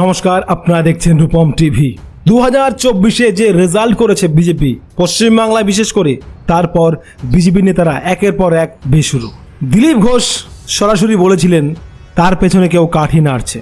নমস্কার, আপনারা দেখছেন রূপম টিভি। দু হাজার চব্বিশে যে রেজাল্ট করেছে বিজেপি, পশ্চিমবাংলায় বিশেষ করে, তারপর বিজেপি নেতারা একের পর এক বেশুরু দিলীপ ঘোষ সরাসরি বলেছিলেন, তার পেছনে কেউ কাঠি নাড়ছে।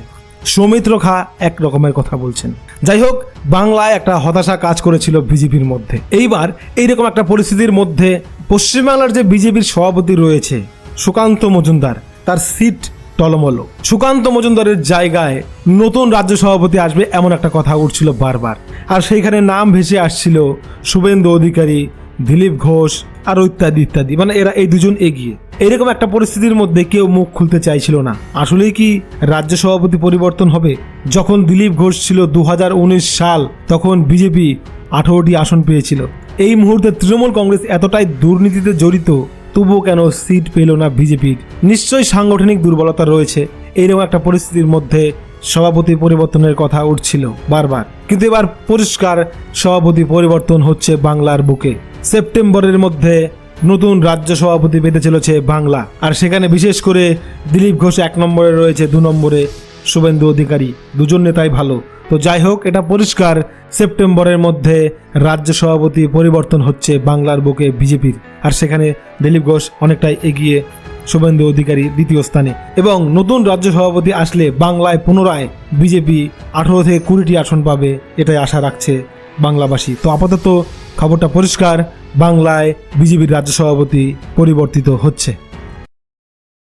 সৌমিত্র খা এক রকমের কথা বলছেন। যাই হোক, বাংলায় একটা হতাশা কাজ করেছিল বিজেপির মধ্যে। এইবার এইরকম একটা পরিস্থিতির মধ্যে পশ্চিমবাংলার যে বিজেপির সভাপতি রয়েছে, সুকান্ত মজুমদার, তার সিট টলমলো। সুকান্ত মজুমদারের জায়গায় নতুন রাজ্য সভাপতি আসবে এমন একটা কথা উঠছিল বারবার। আর সেইখানে নাম ভেসে আসছিল শুভেন্দু অধিকারী, দিলীপ ঘোষ আর ইত্যাদি ইত্যাদি। মানে এরা এই দুজন এগিয়ে। এরকম একটা পরিস্থিতির মধ্যে কেউ মুখ খুলতে চাইছিল না। আসলেই কি রাজ্য সভাপতি পরিবর্তন হবে? যখন দিলীপ ঘোষ ছিল দু হাজার উনিশ সাল, তখন বিজেপি আঠারোটি আসন পেয়েছিল। এই মুহূর্তে তৃণমূল কংগ্রেস এতটাই দুর্নীতিতে জড়িত তবুও কেন সিট পেল না বিজেপির নিশ্চয়ই সাংগঠনিক দুর্বলতা রয়েছে। এইরকম একটা পরিস্থিতির মধ্যে সভাপতি পরিবর্তনের কথা উঠছিল বারবার। কিন্তু এবার পরিষ্কার সভাপতি পরিবর্তন হচ্ছে বাংলার বুকে। সেপ্টেম্বরের মধ্যে নতুন রাজ্য সভাপতি পেতে চলেছে বাংলা। আর সেখানে বিশেষ করে দিলীপ ঘোষ এক নম্বরে রয়েছে, দু নম্বরে শুভেন্দু অধিকারী। দুজন নেতাই ভালো। তো যাই হোক, এটা পরিষ্কার, সেপ্টেম্বরের মধ্যে রাজ্য সভাপতি পরিবর্তন হচ্ছে বাংলার বুকে বিজেপির। আর সেখানে দিলীপ ঘোষ অনেকটাই এগিয়ে শুভেন্দু অধিকারী দ্বিতীয় স্থানে। এবং নতুন রাজ্য সভাপতি আসলে বাংলায় পুনরায় বিজেপি আঠারো থেকে কুড়িটি আসন পাবে, এটাই আশা রাখছে বাংলাবাসী। তো আপাতত খবরটা পরিষ্কার, বাংলায় বিজেপির রাজ্য সভাপতি পরিবর্তিত হচ্ছে।